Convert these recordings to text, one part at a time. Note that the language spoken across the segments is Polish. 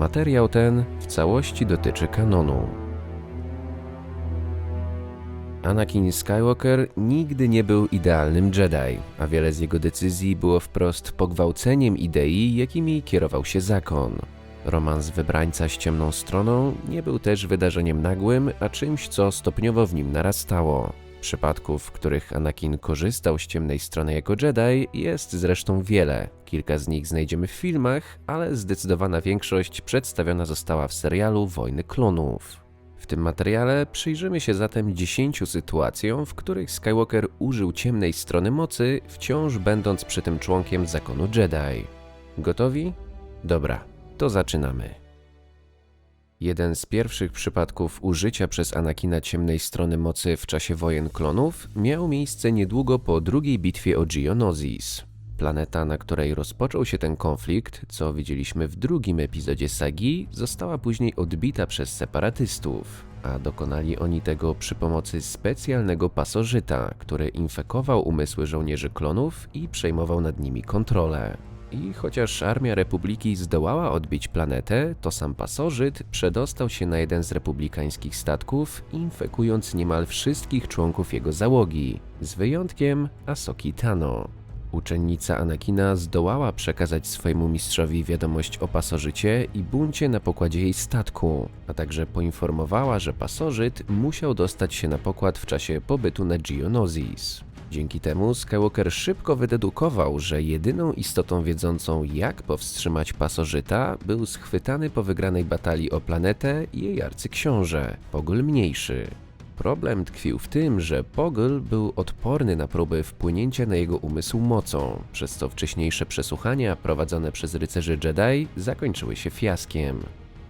Materiał ten w całości dotyczy kanonu. Anakin Skywalker nigdy nie był idealnym Jedi, a wiele z jego decyzji było wprost pogwałceniem idei, jakimi kierował się zakon. Romans wybrańca z ciemną stroną nie był też wydarzeniem nagłym, a czymś, co stopniowo w nim narastało. Przypadków, w których Anakin korzystał z ciemnej strony jako Jedi, jest zresztą wiele. Kilka z nich znajdziemy w filmach, ale zdecydowana większość przedstawiona została w serialu Wojny Klonów. W tym materiale przyjrzymy się zatem 10 sytuacjom, w których Skywalker użył ciemnej strony mocy, wciąż będąc przy tym członkiem zakonu Jedi. Gotowi? Dobra, to zaczynamy. Jeden z pierwszych przypadków użycia przez Anakina ciemnej strony mocy w czasie wojen klonów miał miejsce niedługo po drugiej bitwie o Geonosis. Planeta, na której rozpoczął się ten konflikt, co widzieliśmy w drugim epizodzie sagi, została później odbita przez separatystów, a dokonali oni tego przy pomocy specjalnego pasożyta, który infekował umysły żołnierzy klonów i przejmował nad nimi kontrolę. I chociaż armia Republiki zdołała odbić planetę, to sam pasożyt przedostał się na jeden z republikańskich statków, infekując niemal wszystkich członków jego załogi, z wyjątkiem Asoki Tano. Uczennica Anakina zdołała przekazać swojemu mistrzowi wiadomość o pasożycie i buncie na pokładzie jej statku, a także poinformowała, że pasożyt musiał dostać się na pokład w czasie pobytu na Geonosis. Dzięki temu Skywalker szybko wydedukował, że jedyną istotą wiedzącą jak powstrzymać pasożyta był schwytany po wygranej batalii o planetę jej arcyksiąże, Pogl Mniejszy. Problem tkwił w tym, że Pogl był odporny na próby wpłynięcia na jego umysł mocą, przez co wcześniejsze przesłuchania prowadzone przez rycerzy Jedi zakończyły się fiaskiem.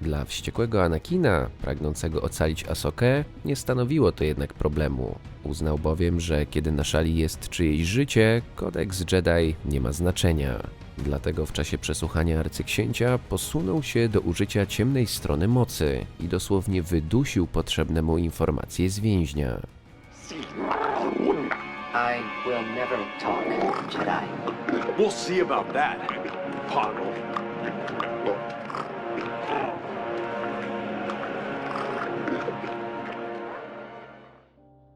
Dla wściekłego Anakina, pragnącego ocalić Asokę, nie stanowiło to jednak problemu. Uznał bowiem, że kiedy na szali jest czyjeś życie, kodeks Jedi nie ma znaczenia. Dlatego w czasie przesłuchania arcyksięcia posunął się do użycia ciemnej strony mocy i dosłownie wydusił potrzebne mu informacje z więźnia. I will never talk, Jedi. We'll see about that, Poggle.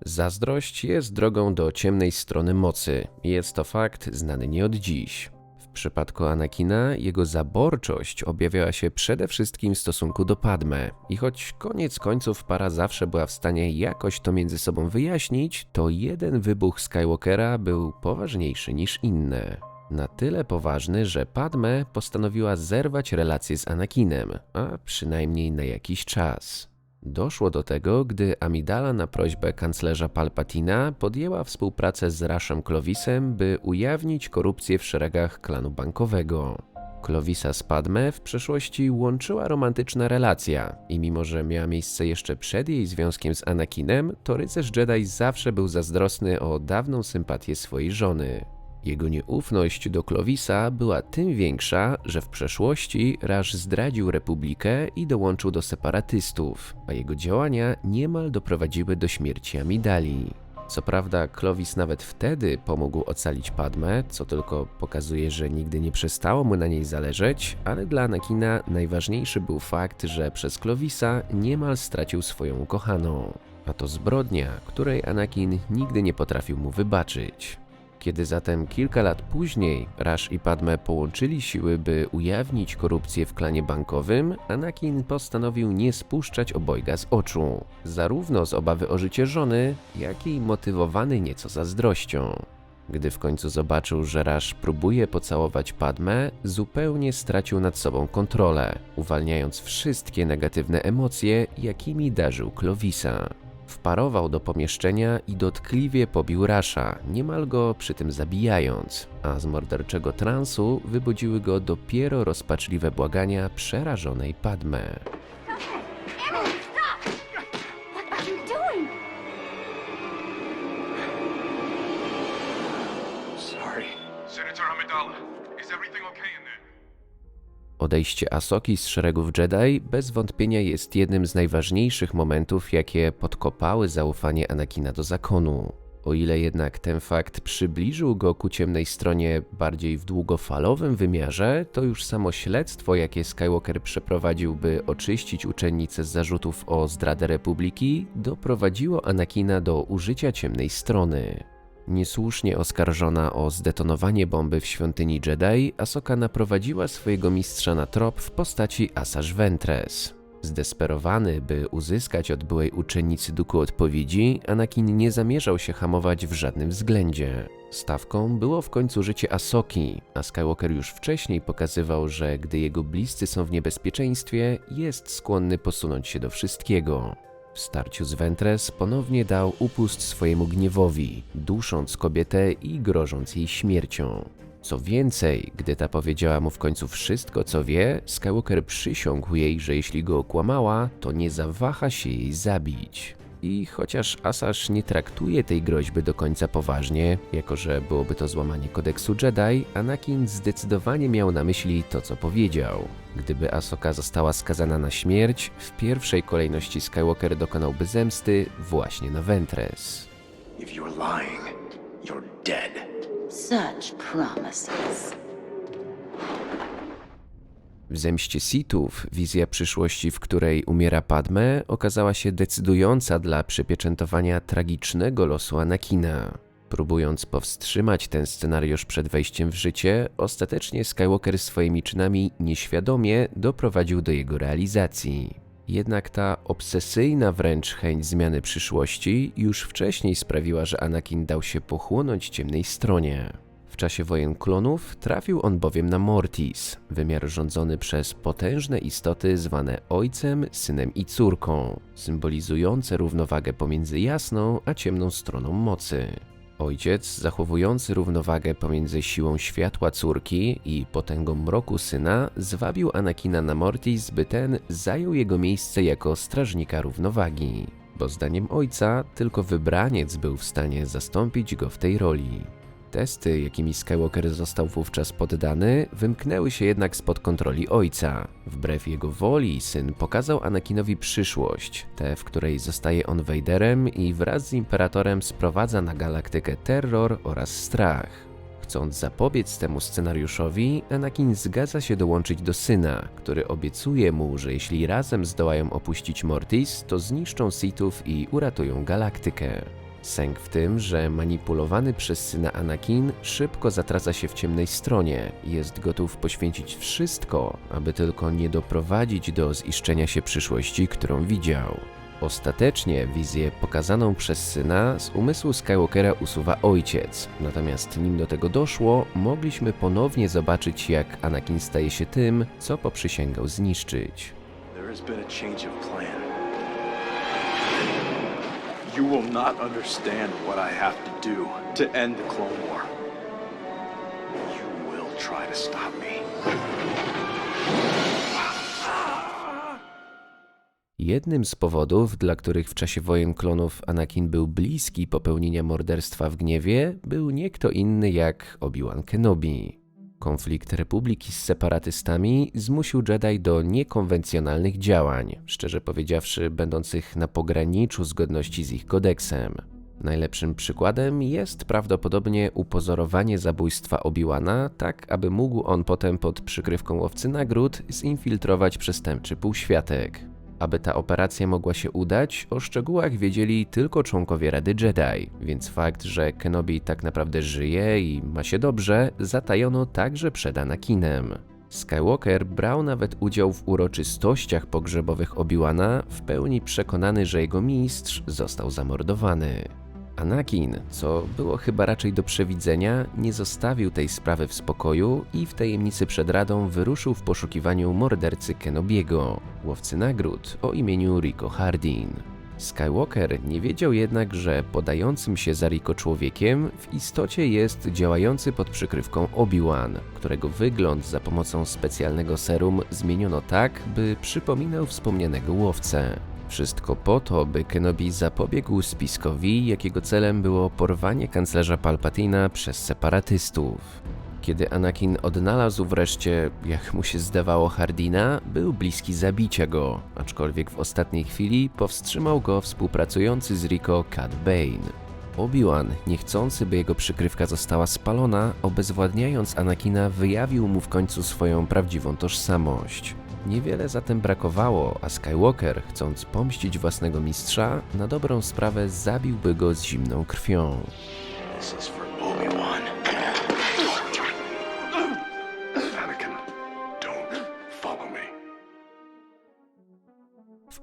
Zazdrość jest drogą do ciemnej strony mocy. Jest to fakt znany nie od dziś. W przypadku Anakina jego zaborczość objawiała się przede wszystkim w stosunku do Padme. I choć koniec końców para zawsze była w stanie jakoś to między sobą wyjaśnić, to jeden wybuch Skywalkera był poważniejszy niż inne. Na tyle poważny, że Padme postanowiła zerwać relacje z Anakinem, a przynajmniej na jakiś czas. Doszło do tego, gdy Amidala na prośbę kanclerza Palpatina podjęła współpracę z Rashem Clovisem, by ujawnić korupcję w szeregach klanu bankowego. Clovisa z Padme w przeszłości łączyła romantyczna relacja i mimo, że miała miejsce jeszcze przed jej związkiem z Anakinem, to rycerz Jedi zawsze był zazdrosny o dawną sympatię swojej żony. Jego nieufność do Clovisa była tym większa, że w przeszłości Rasz zdradził Republikę i dołączył do separatystów, a jego działania niemal doprowadziły do śmierci Amidali. Co prawda, Clovis nawet wtedy pomógł ocalić Padmę, co tylko pokazuje, że nigdy nie przestało mu na niej zależeć, ale dla Anakina najważniejszy był fakt, że przez Clovisa niemal stracił swoją ukochaną. A to zbrodnia, której Anakin nigdy nie potrafił mu wybaczyć. Kiedy zatem kilka lat później Rash i Padme połączyli siły, by ujawnić korupcję w klanie bankowym, Anakin postanowił nie spuszczać obojga z oczu, zarówno z obawy o życie żony, jak i motywowany nieco zazdrością. Gdy w końcu zobaczył, że Rash próbuje pocałować Padme, zupełnie stracił nad sobą kontrolę, uwalniając wszystkie negatywne emocje, jakimi darzył Clovisa. Wparował do pomieszczenia i dotkliwie pobił Rasha, niemal go przy tym zabijając, a z morderczego transu wybudziły go dopiero rozpaczliwe błagania przerażonej Padme. Odejście Asoki z szeregów Jedi bez wątpienia jest jednym z najważniejszych momentów, jakie podkopały zaufanie Anakina do zakonu. O ile jednak ten fakt przybliżył go ku ciemnej stronie bardziej w długofalowym wymiarze, to już samo śledztwo, jakie Skywalker przeprowadził, by oczyścić uczennicę z zarzutów o zdradę Republiki, doprowadziło Anakina do użycia ciemnej strony. Niesłusznie oskarżona o zdetonowanie bomby w świątyni Jedi, Asoka naprowadziła swojego mistrza na trop w postaci Asash Ventress. Zdesperowany, by uzyskać od byłej uczennicy Duku odpowiedzi, Anakin nie zamierzał się hamować w żadnym względzie. Stawką było w końcu życie Asoki, a Skywalker już wcześniej pokazywał, że gdy jego bliscy są w niebezpieczeństwie, jest skłonny posunąć się do wszystkiego. W starciu z Ventress ponownie dał upust swojemu gniewowi, dusząc kobietę i grożąc jej śmiercią. Co więcej, gdy ta powiedziała mu w końcu wszystko, co wie, Skywalker przysiągł jej, że jeśli go okłamała, to nie zawaha się jej zabić. I chociaż Asash nie traktuje tej groźby do końca poważnie, jako że byłoby to złamanie kodeksu Jedi, Anakin zdecydowanie miał na myśli to, co powiedział. Gdyby Asoka została skazana na śmierć, w pierwszej kolejności Skywalker dokonałby zemsty właśnie na Ventress. If you're lying, you're dead. Such promises. W zemście Sithów wizja przyszłości, w której umiera Padme, okazała się decydująca dla przypieczętowania tragicznego losu Anakina. Próbując powstrzymać ten scenariusz przed wejściem w życie, ostatecznie Skywalker swoimi czynami nieświadomie doprowadził do jego realizacji. Jednak ta obsesyjna wręcz chęć zmiany przyszłości już wcześniej sprawiła, że Anakin dał się pochłonąć ciemnej stronie. W czasie wojen klonów trafił on bowiem na Mortis, wymiar rządzony przez potężne istoty zwane ojcem, synem i córką, symbolizujące równowagę pomiędzy jasną a ciemną stroną mocy. Ojciec, zachowujący równowagę pomiędzy siłą światła córki i potęgą mroku syna, zwabił Anakina na Mortis, by ten zajął jego miejsce jako strażnika równowagi. Bo zdaniem ojca, tylko wybraniec był w stanie zastąpić go w tej roli. Testy, jakimi Skywalker został wówczas poddany, wymknęły się jednak spod kontroli ojca. Wbrew jego woli, syn pokazał Anakinowi przyszłość, tę, w której zostaje on Vaderem i wraz z Imperatorem sprowadza na galaktykę terror oraz strach. Chcąc zapobiec temu scenariuszowi, Anakin zgadza się dołączyć do syna, który obiecuje mu, że jeśli razem zdołają opuścić Mortis, to zniszczą Sithów i uratują galaktykę. Sęk w tym, że manipulowany przez syna Anakin szybko zatraca się w ciemnej stronie i jest gotów poświęcić wszystko, aby tylko nie doprowadzić do ziszczenia się przyszłości, którą widział. Ostatecznie wizję pokazaną przez syna z umysłu Skywalkera usuwa ojciec, natomiast nim do tego doszło, mogliśmy ponownie zobaczyć jak Anakin staje się tym, co poprzysięgał zniszczyć. There has been a change of plan. You will not understand what I have to do to end the Clone War. You will try to stop me. Jednym z powodów, dla których w czasie wojen klonów Anakin był bliski popełnienia morderstwa w gniewie, był nie kto inny jak Obi-Wan Kenobi. Konflikt Republiki z separatystami zmusił Jedi do niekonwencjonalnych działań, szczerze powiedziawszy, będących na pograniczu zgodności z ich kodeksem. Najlepszym przykładem jest prawdopodobnie upozorowanie zabójstwa Obi-Wana, tak aby mógł on potem pod przykrywką łowcy nagród zinfiltrować przestępczy półświatek. Aby ta operacja mogła się udać, o szczegółach wiedzieli tylko członkowie Rady Jedi, więc fakt, że Kenobi tak naprawdę żyje i ma się dobrze, zatajono także przed Anakinem. Skywalker brał nawet udział w uroczystościach pogrzebowych Obi-Wana, w pełni przekonany, że jego mistrz został zamordowany. Anakin, co było chyba raczej do przewidzenia, nie zostawił tej sprawy w spokoju i w tajemnicy przed Radą wyruszył w poszukiwaniu mordercy Kenobiego, łowcy nagród o imieniu Rico Hardin. Skywalker nie wiedział jednak, że podającym się za Rico człowiekiem w istocie jest działający pod przykrywką Obi-Wan, którego wygląd za pomocą specjalnego serum zmieniono tak, by przypominał wspomnianego łowcę. Wszystko po to, by Kenobi zapobiegł spiskowi, jakiego celem było porwanie kanclerza Palpatina przez separatystów. Kiedy Anakin odnalazł wreszcie, jak mu się zdawało, Hardina, był bliski zabicia go, aczkolwiek w ostatniej chwili powstrzymał go współpracujący z Rico Cad Bane. Obi-Wan, niechcący by jego przykrywka została spalona, obezwładniając Anakina, wyjawił mu w końcu swoją prawdziwą tożsamość. Niewiele zatem brakowało, a Skywalker, chcąc pomścić własnego mistrza, na dobrą sprawę zabiłby go z zimną krwią.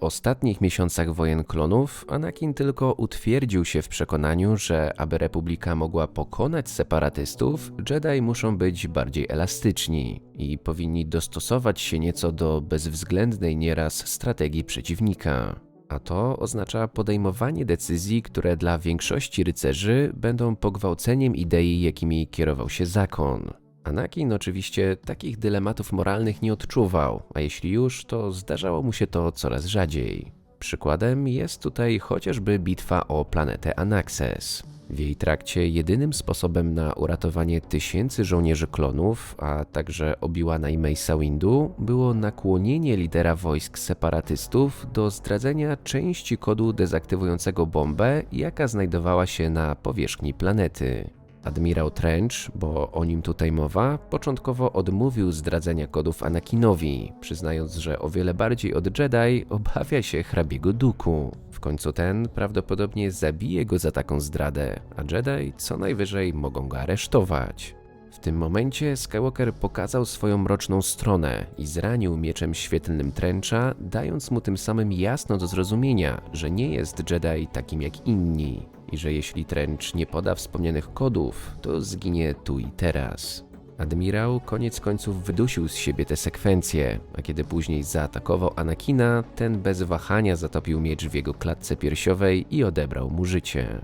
Ostatnich miesiącach wojen klonów Anakin tylko utwierdził się w przekonaniu, że aby Republika mogła pokonać separatystów, Jedi muszą być bardziej elastyczni i powinni dostosować się nieco do bezwzględnej nieraz strategii przeciwnika. A to oznacza podejmowanie decyzji, które dla większości rycerzy będą pogwałceniem idei, jakimi kierował się zakon. Anakin oczywiście takich dylematów moralnych nie odczuwał, a jeśli już, to zdarzało mu się to coraz rzadziej. Przykładem jest tutaj chociażby bitwa o planetę Anaxes. W jej trakcie jedynym sposobem na uratowanie tysięcy żołnierzy klonów, a także Obi-Wana i Windu, było nakłonienie lidera wojsk separatystów do zdradzenia części kodu dezaktywującego bombę, jaka znajdowała się na powierzchni planety. Admirał Trench, bo o nim tutaj mowa, początkowo odmówił zdradzenia kodów Anakinowi, przyznając, że o wiele bardziej od Jedi obawia się hrabiego Duku. W końcu ten prawdopodobnie zabije go za taką zdradę, a Jedi co najwyżej mogą go aresztować. W tym momencie Skywalker pokazał swoją mroczną stronę i zranił mieczem świetlnym Trencha, dając mu tym samym jasno do zrozumienia, że nie jest Jedi takim jak inni i że jeśli Trench nie poda wspomnianych kodów, to zginie tu i teraz. Admirał koniec końców wydusił z siebie tę sekwencję, a kiedy później zaatakował Anakina, ten bez wahania zatopił miecz w jego klatce piersiowej i odebrał mu życie.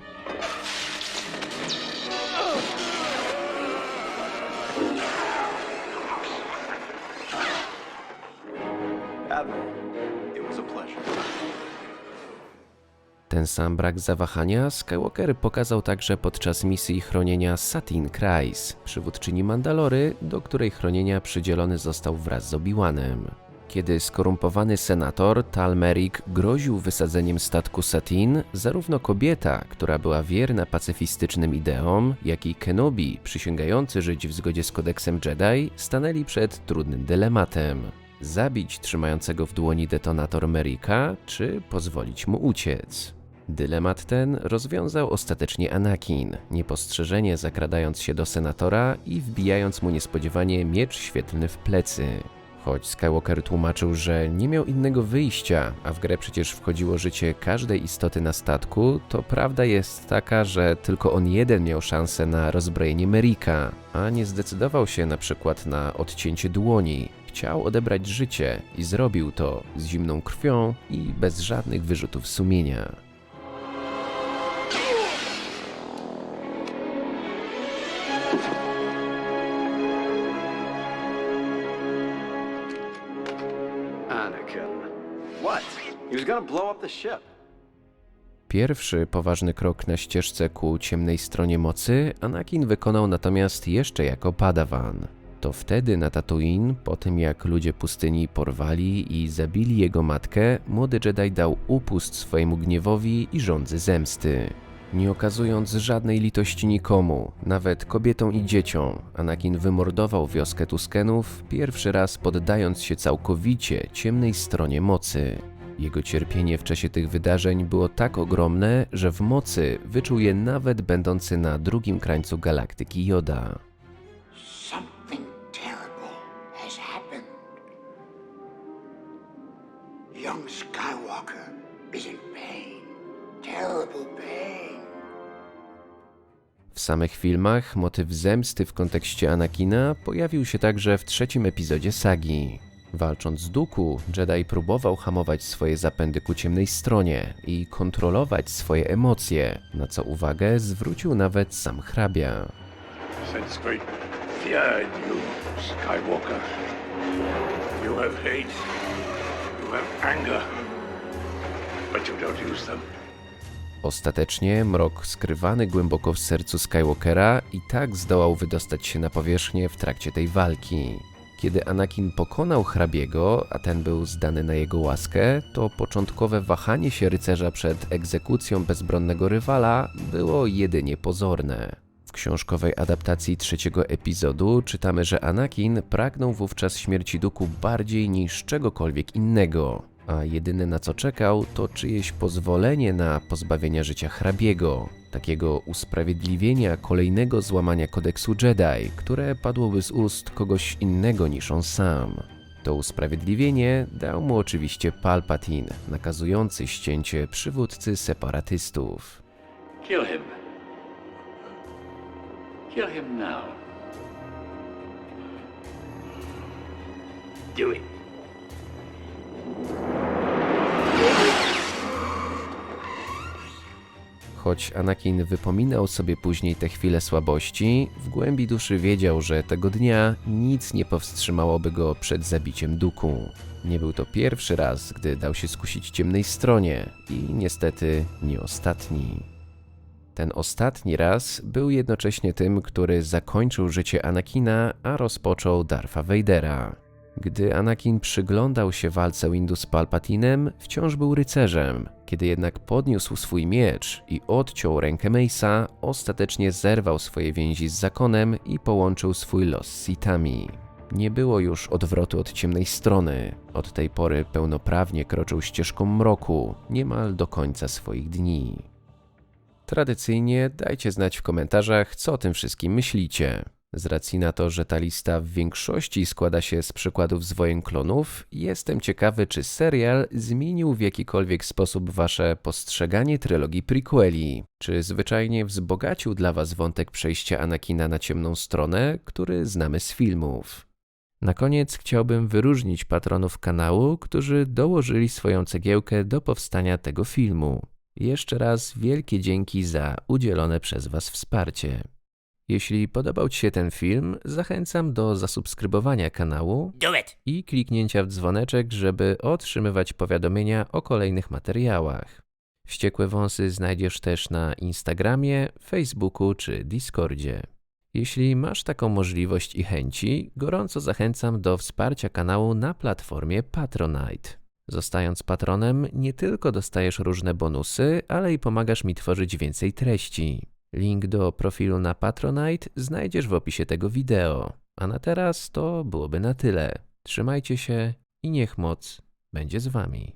Admiral, it was a pleasure. Ten sam brak zawahania Skywalker pokazał także podczas misji chronienia Satin Kryze, przywódczyni Mandalory, do której chronienia przydzielony został wraz z Obi-Wanem. Kiedy skorumpowany senator Tal Merrick groził wysadzeniem statku Satin, zarówno kobieta, która była wierna pacyfistycznym ideom, jak i Kenobi, przysięgający żyć w zgodzie z kodeksem Jedi, stanęli przed trudnym dylematem. Zabić trzymającego w dłoni detonator Merricka, czy pozwolić mu uciec? Dylemat ten rozwiązał ostatecznie Anakin, niepostrzeżenie zakradając się do senatora i wbijając mu niespodziewanie miecz świetlny w plecy. Choć Skywalker tłumaczył, że nie miał innego wyjścia, a w grę przecież wchodziło życie każdej istoty na statku, to prawda jest taka, że tylko on jeden miał szansę na rozbrojenie Merika, a nie zdecydował się na przykład na odcięcie dłoni. Chciał odebrać życie i zrobił to z zimną krwią i bez żadnych wyrzutów sumienia. Pierwszy poważny krok na ścieżce ku ciemnej stronie mocy Anakin wykonał natomiast jeszcze jako padawan. To wtedy na Tatooine, po tym jak ludzie pustyni porwali i zabili jego matkę, młody Jedi dał upust swojemu gniewowi i żądzy zemsty. Nie okazując żadnej litości nikomu, nawet kobietom i dzieciom, Anakin wymordował wioskę Tuskenów, pierwszy raz poddając się całkowicie ciemnej stronie mocy. Jego cierpienie w czasie tych wydarzeń było tak ogromne, że w mocy wyczuł je nawet będący na drugim krańcu galaktyki Yoda. Something terrible has happened. Young Skywalker is in pain. Terrible pain. W samych filmach motyw zemsty w kontekście Anakina pojawił się także w trzecim epizodzie sagi. Walcząc z Duku, Jedi próbował hamować swoje zapędy ku ciemnej stronie i kontrolować swoje emocje, na co uwagę zwrócił nawet sam hrabia. Sense great fear in you, Skywalker. You have hate. You have anger. But you don't use them. Ostatecznie mrok skrywany głęboko w sercu Skywalkera i tak zdołał wydostać się na powierzchnię w trakcie tej walki. Kiedy Anakin pokonał hrabiego, a ten był zdany na jego łaskę, to początkowe wahanie się rycerza przed egzekucją bezbronnego rywala było jedynie pozorne. W książkowej adaptacji trzeciego epizodu czytamy, że Anakin pragnął wówczas śmierci duku bardziej niż czegokolwiek innego, a jedyne na co czekał to czyjeś pozwolenie na pozbawienie życia hrabiego, takiego usprawiedliwienia kolejnego złamania kodeksu Jedi, które padłoby z ust kogoś innego niż on sam. To usprawiedliwienie dał mu oczywiście Palpatine, nakazujący ścięcie przywódcy separatystów. Kill him. Kill him now. Do it. Choć Anakin wypominał sobie później te chwile słabości, w głębi duszy wiedział, że tego dnia nic nie powstrzymałoby go przed zabiciem Duku. Nie był to pierwszy raz, gdy dał się skusić ciemnej stronie i niestety nie ostatni. Ten ostatni raz był jednocześnie tym, który zakończył życie Anakina, a rozpoczął Darfa Vadera. Gdy Anakin przyglądał się walce Windu z Palpatinem, wciąż był rycerzem. Kiedy jednak podniósł swój miecz i odciął rękę Mace'a, ostatecznie zerwał swoje więzi z zakonem i połączył swój los z Sithami. Nie było już odwrotu od ciemnej strony. Od tej pory pełnoprawnie kroczył ścieżką mroku, niemal do końca swoich dni. Tradycyjnie dajcie znać w komentarzach, co o tym wszystkim myślicie. Z racji na to, że ta lista w większości składa się z przykładów z wojen klonów, jestem ciekawy, czy serial zmienił w jakikolwiek sposób wasze postrzeganie trylogii prequeli. Czy zwyczajnie wzbogacił dla was wątek przejścia Anakina na ciemną stronę, który znamy z filmów. Na koniec chciałbym wyróżnić patronów kanału, którzy dołożyli swoją cegiełkę do powstania tego filmu. Jeszcze raz wielkie dzięki za udzielone przez Was wsparcie. Jeśli podobał Ci się ten film, zachęcam do zasubskrybowania kanału i kliknięcia w dzwoneczek, żeby otrzymywać powiadomienia o kolejnych materiałach. Wściekłe wąsy znajdziesz też na Instagramie, Facebooku czy Discordzie. Jeśli masz taką możliwość i chęci, gorąco zachęcam do wsparcia kanału na platformie Patronite. Zostając patronem, nie tylko dostajesz różne bonusy, ale i pomagasz mi tworzyć więcej treści. Link do profilu na Patronite znajdziesz w opisie tego wideo. A na teraz to byłoby na tyle. Trzymajcie się i niech moc będzie z wami.